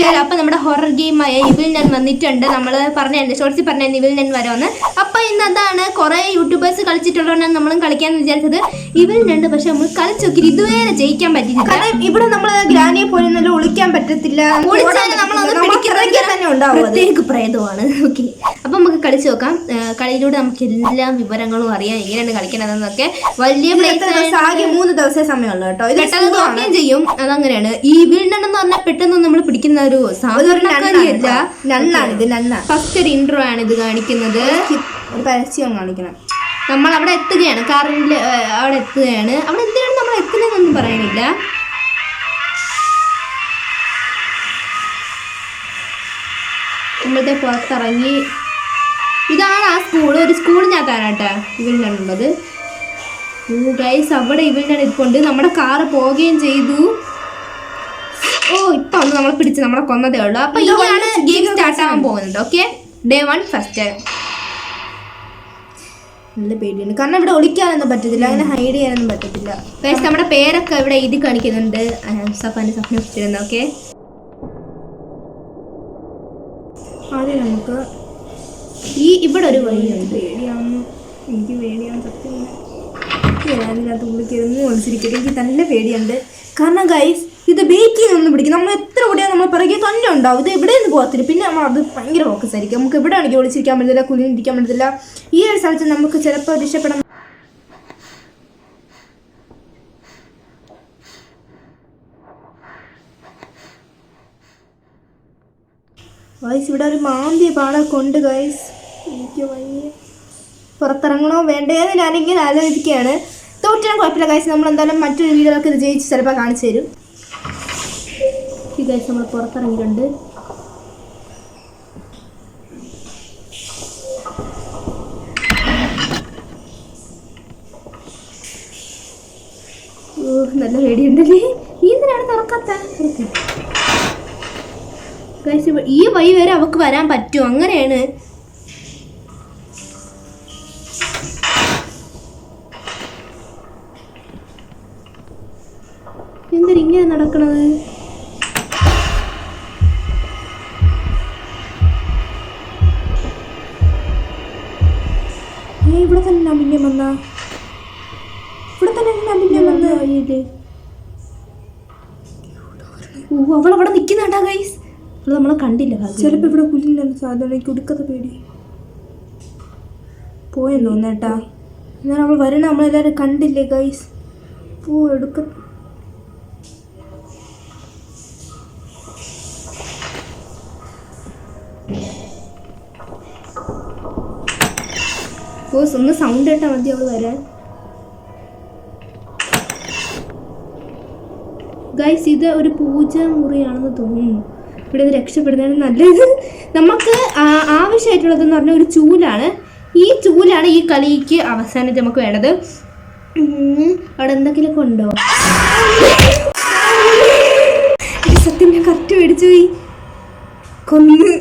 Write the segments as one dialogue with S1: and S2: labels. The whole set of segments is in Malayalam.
S1: ഗൈസ് അപ്പൊ നമ്മുടെ ഹൊറർ ഗെയിമായ ഇവിൽ ഞാൻ വന്നിട്ടുണ്ട്. നമ്മൾ പറഞ്ഞായിരുന്നു ഷോർട്സിൽ പറഞ്ഞായിരുന്നു ഇവിൽ ഞാൻ വരുമെന്ന് അപ്പൊ ഇന്ന് അതാണ് കുറെ യൂട്യൂബേഴ്സ് കളിച്ചിട്ടുള്ളതുകൊണ്ടാണ് നമ്മളും കളിക്കാന്ന് വിചാരിച്ചത് ഇവിൽ രണ്ട് പക്ഷെ നമ്മൾ കളിച്ചു നോക്കി ഇതുവരെ ജയിക്കാൻ പറ്റില്ല
S2: കാരണം ഇവിടെ നമ്മൾ ഗ്രാനിയെ പോലെ നല്ല ഒളിക്കാൻ പറ്റത്തില്ല.
S1: പ്രത്യേക പ്രേതമാണ്. ഓക്കെ അപ്പൊ നമുക്ക് കളിച്ചു നോക്കാം. കളിയിലൂടെ നമുക്ക് എല്ലാ വിവരങ്ങളും അറിയാം. എങ്ങനെയാണ് കളിക്കണതെന്നൊക്കെ. വലിയ
S2: മൂന്ന്
S1: പ്ലേസ്
S2: ദിവസം? മൂന്ന് ദിവസമേ സമയമുള്ളൂ കേട്ടോ. ഇത്
S1: ചെയ്യും. അതങ്ങനെയാണ്. ഈ എന്ന് പറഞ്ഞാൽ പെട്ടെന്ന് നമ്മൾ പിടിക്കുന്ന ഒരു
S2: അതൊരു
S1: സാധാരണക്കാരിയല്ല
S2: നന്നാണ് ഇത് നന്ന
S1: ഫസ്റ്റ് ഒരു ഇൻട്രോ ആണ് ഇത് കാണിക്കുന്നത്.
S2: ഒരു പരസ്യം കാണിക്കണം.
S1: നമ്മൾ അവിടെ എത്തുകയാണ് കാറിൽ അവിടെ എത്തുകയാണ്. അവിടെ എന്തിനാണ് നമ്മൾ എത്തുന്നതെന്നൊന്നും പറയണില്ല. നമ്മളത്തെ പുറത്തിറങ്ങി. ഇതാണ് ആ സ്കൂൾ ഒരു സ്കൂളിനകത്താണ് കേട്ടോ ഓ ഗൈസ് അവിടെ ഇവരിലാണ് ഇരിപ്പുണ്ട്. നമ്മുടെ കാറ് പോവുകയും ചെയ്തു. ഓ ഇപ്പൊ നമ്മൾ പിടിച്ച് നമ്മളെ കൊന്നതേ ഉള്ളൂ. അപ്പൊ
S2: ഇതാണ്
S1: ഗെയിം സ്റ്റാർട്ട് ആവാൻ പോകുന്നത് ഓക്കെ ഡേ വൺ ഫസ്റ്റ്
S2: നല്ല പേടിയാണ്. കാരണം ഇവിടെ ഒളിക്കാനൊന്നും പറ്റത്തില്ല അങ്ങനെ ഹൈഡ് ചെയ്യാനൊന്നും പറ്റത്തില്ല.
S1: പക്ഷേ നമ്മുടെ പേരൊക്കെ ഇവിടെ എഴുതി കാണിക്കുന്നുണ്ട്. സഫാന്റെ സ്വപ്നം വെച്ചിരുന്നു ഓക്കെ
S2: ആദ്യം നമുക്ക്
S1: ഈ ഇവിടെ ഒരു വഴിയുണ്ട്
S2: പേടിയാണ് എനിക്ക് പേടിയാണ് സത്യം ഞാനിതിനകത്ത് ഉള്ളിക്കിരുന്ന് ഒളിച്ചിരിക്കട്ടെ എനിക്ക് നല്ല പേടിയുണ്ട്. കാരണം ഗൈസ് ഇത് നിന്ന് പിടിക്കും. നമ്മൾ എത്ര ഓടിയാൽ നമ്മൾ പിറകെ തന്നെ ഉണ്ടാവും. ഇത് എവിടെ നിന്ന് പോകത്തില്ല. പിന്നെ നമ്മൾ അത് ഭയങ്കര ഫോക്കസ് ആയിരിക്കും. നമുക്ക് എവിടെ ആണെങ്കിൽ ഒളിച്ചിരിക്കാൻ പറ്റത്തില്ല കുലിഞ്ഞിരിക്കാൻ പറ്റത്തില്ല. ഈ ഒരു സ്ഥലത്ത് നമുക്ക് ചിലപ്പോൾ രക്ഷപ്പെടാൻ ഗൈസ് ഇവിടെ ഒരു മാന്തിയ പാടൊക്കെ ഉണ്ട് ഗൈസ് എനിക്ക് വയ്യ. പുറത്തിറങ്ങണോ വേണ്ടേന്ന് ഞാനിങ്ങനെ ആലോചിക്കുകയാണ്. തോറ്റാൻ കുഴപ്പമില്ല ഗൈസ് നമ്മൾ എന്തായാലും മറ്റൊരു വീഡിയോകൾക്ക് ഇത് ജയിച്ച് ചിലപ്പോൾ കാണിച്ചു തരും.
S1: ഈ ഗൈസ് നമ്മൾ പുറത്തിറങ്ങിയിട്ടുണ്ട്. നല്ല പേടിയുണ്ടല്ലേ? ഈ എന്തിനാണ് തുറക്കാത്ത? ഈ വഴി വരെ അവക്ക് വരാൻ പറ്റും അങ്ങനെയാണ്. എന്തിനാ ഇങ്ങനെ നടക്കണത്?
S2: വന്ന? ഇവിടെ തന്നെ ഞാൻ പിന്നെ വന്ന്?
S1: വഴിയിൽ ഓ അവളവിടെ നിൽക്കുന്നുണ്ടാ ഗൈസ് അവൾ നമ്മളെ കണ്ടില്ല.
S2: ചിലപ്പോൾ ഇവിടെ പുല്ലില്ലാണ്ട് സാധാരണ എനിക്ക് ഉടുക്കത്തെ പേടി. പോയെന്ന് തോന്നേട്ടാ എന്നാൽ അവൾ വരണ നമ്മളെല്ലാവരും കണ്ടില്ലേ ഗൈസ് പോ എടുക്ക.
S1: ഓ ഒന്ന് സൗണ്ട് കേട്ടാൽ മതി അവൾ വരാൻ. ഗൈസ് ഇത് ഒരു പൂജ മുറിയാണെന്ന് തോന്നുന്നു. ഇവിടെ നിന്ന് രക്ഷപ്പെടുന്നതാണ് നല്ലത്. നമുക്ക് ആവശ്യമായിട്ടുള്ളതെന്ന് പറഞ്ഞാൽ ഒരു ചൂലാണ്. ഈ ചൂലാണ് ഈ കളിക്ക് അവസാനം നമുക്ക് വേണത് അവിടെ എന്തെങ്കിലുമൊക്കെ ഉണ്ടോ? സത്യം ഞാൻ കറക്റ്റ് മേടിച്ചു പോയി. കൊന്ന്.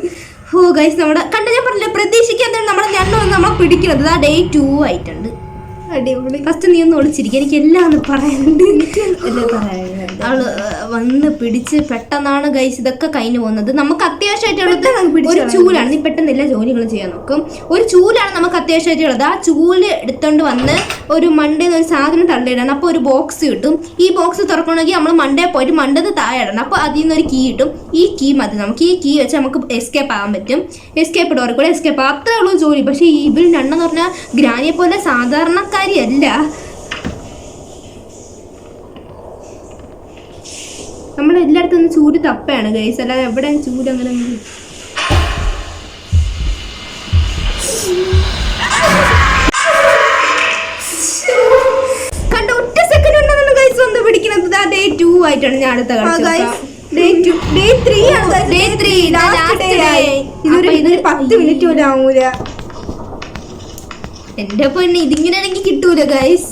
S1: ഓ ഗൈസ് നമ്മുടെ കണ്ട ഞാൻ പറഞ്ഞില്ല പ്രതീക്ഷിക്കാത്ത നമ്മൾ ഞണ്ണ നമ്മളെ പിടിക്കുന്നത്. ആ ഡേ ടു ആയിട്ടുണ്ട്.
S2: അടിപൊളി.
S1: ഫസ്റ്റ് നീ ഒന്ന് ഒളിച്ചിരിക്കും. എനിക്ക് എല്ലാം പറയാനുണ്ട്. അവൾ വന്ന് പിടിച്ച് പെട്ടെന്നാണ് ഗൈസ് ഇതൊക്കെ കഴിഞ്ഞു പോകുന്നത്. നമുക്ക് അത്യാവശ്യമായിട്ടുള്ളത്
S2: പെട്ടെന്ന്
S1: ഒരു ചൂലാണ്. നീ പെട്ടെന്ന് എല്ലാ ജോലികളും ചെയ്യാൻ നോക്കും? ഒരു ചൂലാണ് നമുക്ക് അത്യാവശ്യമായിട്ടുള്ളത് ആ ചൂൽ എടുത്തോണ്ട് വന്ന് ഒരു മണ്ടേന്ന് ഒരു സാധനം തള്ളിയിടണം. അപ്പോൾ ഒരു ബോക്സ് കിട്ടും. ഈ ബോക്സ് തുറക്കണമെങ്കിൽ നമ്മൾ മണ്ടേ പോയിട്ട് മണ്ടത് താഴെ ഇടണം. അപ്പോൾ അതിൽ നിന്ന് ഒരു കീ കിട്ടും. ഈ കീ മതി നമുക്ക്. ഈ കീ വെച്ച് നമുക്ക് എസ്കേപ്പ് ആകാൻ പറ്റും. എസ്കേപ്പ് ഡോറിൽ കൂടെ എസ്കേപ്പ് അത്രേ ഉള്ളൂ ജോലി. പക്ഷേ ഈ ബിൽ രണ്ടെന്ന് പറഞ്ഞാൽ ഗ്രാനിയെ പോലെ സാധാരണക്കാരിയല്ല നമ്മൾ എല്ലായിടത്തും ഒന്ന് ചൂൽ തപ്പയാണ് ഗൈസ് അല്ലാതെ എവിടെ ചൂട് അങ്ങനെ. കണ്ട ഒറ്റ സെക്കൻഡ് ഉണ്ടെന്നാണ് ഗൈസ് വന്ന് പിടിക്കുന്നത്. ഡേ ടു ആയിട്ടാണ് ഞാൻ അടുത്ത
S2: ഡേ ടു ഡേ ത്രീ ആണ്
S1: ഡേ ത്രീ.
S2: ഇതൊരു
S1: അപ്പൊ
S2: ഇതൊരു പത്ത് മിനിറ്റ് പോലും ആവൂല.
S1: എന്റെ പൊന്നെ ഇതിങ്ങനെയാണെങ്കിൽ കിട്ടൂല ഗൈസ്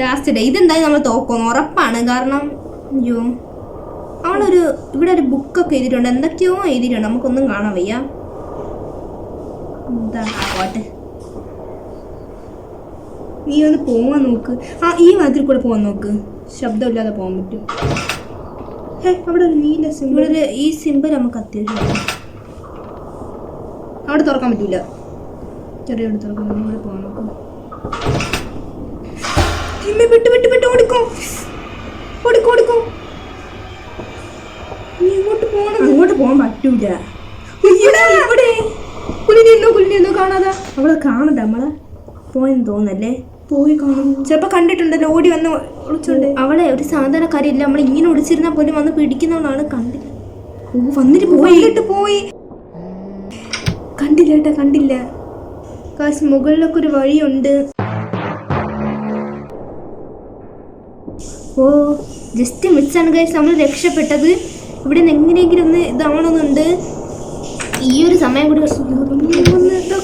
S1: ലാസ്റ്റ് ഡേ ഇതെന്തായാലും നമ്മൾ തോക്കും ഉറപ്പാണ് കാരണം അയ്യോ. അവളൊരു ഇവിടെ ഒരു ബുക്കൊക്കെ എഴുതിയിട്ടുണ്ട്. എന്തൊക്കെയോ എഴുതിയിട്ടുണ്ട്. നമുക്കൊന്നും കാണാൻ വയ്യ. എന്താ? പോട്ടെ. നീ ഒന്ന് പോവാൻ നോക്ക്. ആ ഈ വാതിൽ കൂടെ പോവാൻ നോക്ക്. ശബ്ദമില്ലാതെ പോകാൻ പറ്റും.
S2: അവിടെ ഒരു നീല സിമ്പിൾ
S1: ഒരു ഈ സിമ്പിൾ നമുക്ക് അത്യാവശ്യം
S2: അവിടെ തുറക്കാൻ പറ്റൂല. ചെറിയ. ഇവിടെ പോകാൻ നോക്കാം വിട്ട് വിട്ട് വിട്ട് ഓടിക്കോ. ഓടിക്കോ ഓടിക്കോ. നീ ഇങ്ങോട്ട് പോണം?
S1: അങ്ങോട്ട് പോകാൻ പറ്റൂല.
S2: ഇവിടെ കാണാതാ.
S1: അവളെ കാണണ്ട നമ്മളെ പോയെന്ന് തോന്നല്ലേ
S2: പോയി കാണും. ചിലപ്പോ കണ്ടിട്ടുണ്ടല്ലോ ഓടി വന്ന് ഒളിച്ചോണ്ട്.
S1: അവളെ ഒരു സാധാരണക്കാരില്ല നമ്മൾ ഇങ്ങനെ ഒടിച്ചിരുന്നാൽ പോലും വന്ന് പിടിക്കുന്നവളാണ് കണ്ടില്ല
S2: ഓ വന്നിട്ട് പോയിട്ട് പോയി. കണ്ടില്ല ഏട്ടാ കണ്ടില്ല. കാശ് മുകളിലൊക്കെ ഒരു വഴിയുണ്ട്.
S1: ഓ ജസ്റ്റ് മിസ്സാണ് ഗൈസ് നമ്മൾ രക്ഷപ്പെട്ടത്. ഇവിടെ നിന്ന് എങ്ങനെയെങ്കിലും ഒന്ന് ഇതാവണമെന്നുണ്ട്. ഈ ഒരു സമയം കൂടി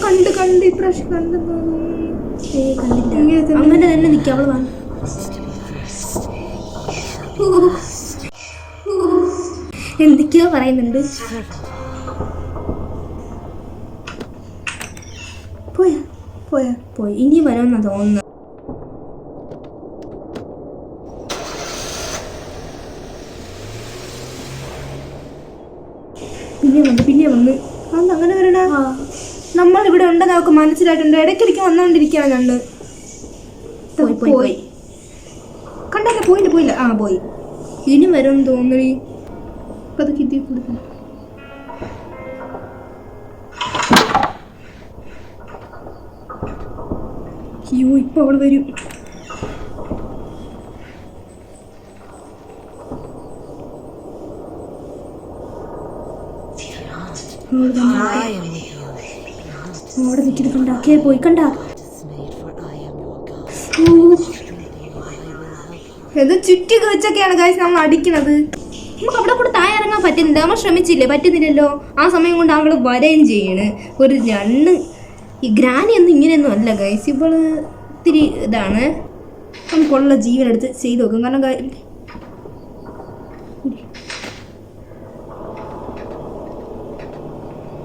S2: കണ്ട് കണ്ട് ഇപ്രാവശ്യം കണ്ടു.
S1: അങ്ങനെ തന്നെ നിൽക്കാം എന്തൊക്കെയോ പറയുന്നുണ്ട്
S2: പോയാ പോയാ
S1: പോയി. ഇനി വരുമെന്നാ è പിന്നെ വന്നു പിന്നെ വന്ന്.
S2: അതെന്താ അങ്ങനെ വരണേ നമ്മൾ ഇവിടെ ഉണ്ടെന്ന് അവർക്ക് മനസ്സിലായിട്ടുണ്ട്. ഇടയ്ക്കിടയ്ക്ക് വന്നുകൊണ്ടിരിക്കുകയാണ് ഞണ്ട്
S1: പോയി
S2: കണ്ടല്ലേ പോയില്ല പോയില്ല. ആ പോയി.
S1: ഇനി വരും തോന്നി
S2: അത് കിട്ടി കൊടുക്കണം. അയ്യോ ഇപ്പൊ അവൾ വരും. അവിടെ നിൽക്കുന്നത് കണ്ട കേ പോയി കണ്ട. ഇത് ചുറ്റി വെച്ചൊക്കെയാണ് കാശ് നമ്മൾ അടിക്കണത്
S1: നമുക്ക് അവിടെ കൂടെ താഴെ ഇറങ്ങാൻ പറ്റുന്നില്ല. നമ്മൾ ശ്രമിച്ചില്ലേ? പറ്റുന്നില്ലല്ലോ. ആ സമയം കൊണ്ട് അവൾ വരെയും ചെയ്യണ്. ഒരു രണ്ട് ഈ ഗ്രാനി ഒന്നും ഇങ്ങനെയൊന്നും അല്ല ഗൈസ് ഇവൾ ഇത്തിരി ഇതാണ്.
S2: നമുക്കുള്ള ജീവൻ എടുത്ത് ചെയ്ത് നോക്കും. കാരണം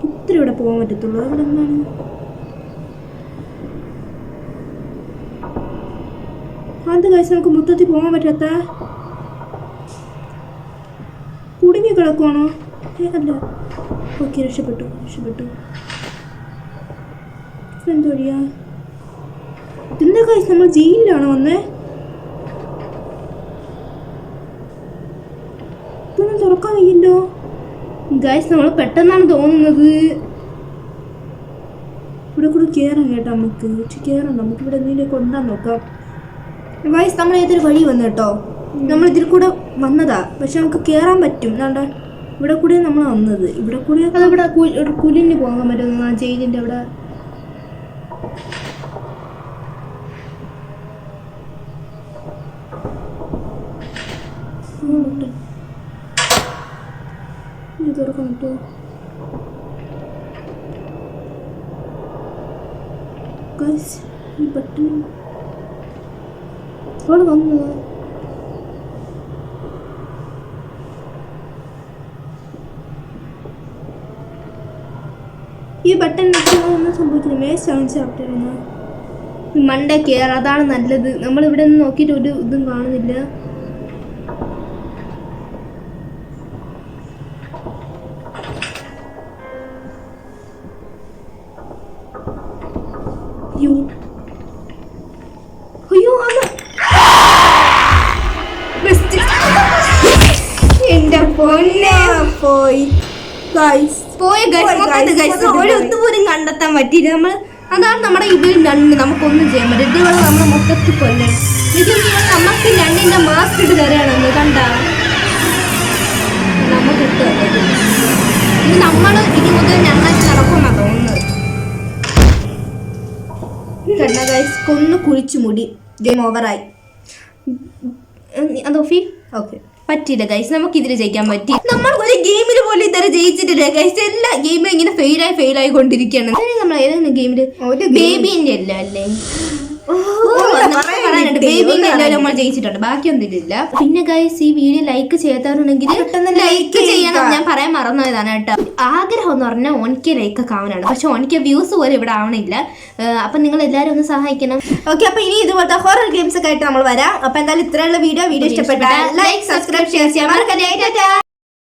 S2: ഇത്ര ഇവിടെ പോകാൻ പറ്റത്തുള്ളൂ. അവിടെ എന്താണ്? അത് കഴിച്ച് നമുക്ക് മൊത്തത്തിൽ പോകാൻ പറ്റാത്ത കുടുങ്ങി കിടക്കുവാണോ അല്ല ഓക്കെ രക്ഷപ്പെട്ടു രക്ഷപ്പെട്ടു. എന്തോ പറയാ ഇതെന്താ കാശ് നമ്മൾ ജയിലിലാണോ വന്നേ? ഇതൊന്നും തുറക്കാൻ വയ്യല്ലോ.
S1: ഗൈസ് നമ്മൾ പെട്ടെന്നാണ് തോന്നുന്നത്.
S2: ഇവിടെ കൂടെ കയറാം കേട്ടോ നമുക്ക്. പക്ഷെ കയറാം നമുക്ക് ഇവിടെ എന്തെങ്കിലും കൊണ്ടാൻ നോക്കാം. വയസ്സ് നമ്മൾ ഏതൊരു വഴി വന്നു കേട്ടോ? നമ്മൾ ഇതിൽ കൂടെ വന്നതാ. പക്ഷെ നമുക്ക് കയറാൻ പറ്റും. എന്താണ്ട ഇവിടെ കൂടെ നമ്മൾ വന്നത്. ഇവിടെ കൂടെ
S1: അതവിടെ? ഒരു കുലിന് പോകാൻ പറ്റുന്ന ജയിലിന്റെ അവിടെ?
S2: അങ്ങോട്ട്. ഇത് തുറക്കണം കേട്ടോ ഈ ബട്ടൺ വന്നു. ഈ ബട്ടൺ ഒന്നും സംഭവിക്കില്ല. ചാപ്റ്റർ ഒന്ന്
S1: മണ്ട കെയർ അതാണ് നല്ലത്. നമ്മൾ ഇവിടെ നിന്ന് നോക്കിയിട്ട് ഒരു ഇതും കാണുന്നില്ല.
S2: അയ്യോ. അയ്യോ ബെസ്റ്റ് എന്റെ പൊന്നെ പോയി.
S1: പോയ ഒരു. ഒത്തുപോലും കണ്ടെത്താൻ പറ്റിയില്ല. നമ്മൾ അതാണ് നമ്മുടെ ഇതിൽ രണ്ട് നമുക്കൊന്നും ചെയ്യാൻ പറ്റില്ല. ഇതുപോലെ നമ്മൾ മൊത്തത്തിൽ കൊല്ലണം ഇത് നമുക്ക് രണ്ടിന്റെ മാസ്ക് ഇട്ട് തരാണെന്ന് കണ്ട? നമുക്ക് ഇട്ട് ഇത് നമ്മൾ ഇനി മുതൽ ഞങ്ങൾ നടക്കുമെന്നാ
S2: കണ്ട ഗൈസ് കൊന്നു കുഴിച്ചു മുടി. ഗെയിം ഓവറായി
S1: അതോഫി
S2: ഓക്കെ
S1: പറ്റില്ല ഗൈസ് നമുക്ക് ഇതിൽ ജയിക്കാൻ പറ്റി. നമ്മൾ ഒരു ഗെയിമിൽ പോലും ഇതുവരെ ജയിച്ചിട്ടില്ല ഗൈസ് എല്ലാ ഗെയിമിലും ഇങ്ങനെ ഫെയിലായി ഫെയിലായി കൊണ്ടിരിക്കുകയാണ്. നമ്മൾ ഏതെങ്കിലും ഗെയിമിൽ
S2: ഒരു
S1: ബേബിന്റെ അല്ല അല്ലേ? നമ്മൾ ജയിച്ചിട്ടുണ്ട്. ബാക്കിയൊന്നും പിന്നെ ഗൈസ് ഈ വീഡിയോ ലൈക്ക് ചെയ്യാത്തവരുണ്ടെങ്കിൽ ലൈക്ക് ചെയ്യണം. ഞാൻ പറയാൻ മറന്നതാണ് കേട്ടോ. ആഗ്രഹം എന്ന് പറഞ്ഞാൽ ഓനിക്ക് ലൈക്ക് ഒക്കെ ആവാനാണ് പക്ഷെ ഓനിക്ക് വ്യൂസ് പോലും ഇവിടെ ആവണില്ല. അപ്പൊ നിങ്ങൾ എല്ലാരും ഒന്ന് സഹായിക്കണം.
S2: ഓക്കെ അപ്പൊ ഇനി ഇതുപോലത്തെ ഹോറർ ഗെയിംസ് ഒക്കെ ആയിട്ട് നമ്മൾ വരാം. അപ്പൊ എന്തായാലും ഇത്രയുള്ള വീഡിയോ വീഡിയോ ഇഷ്ടപ്പെട്ടാൽ ലൈക്ക് സബ്സ്ക്രൈബ് ഷെയർ ചെയ്യാൻ മറക്കല്ലേ.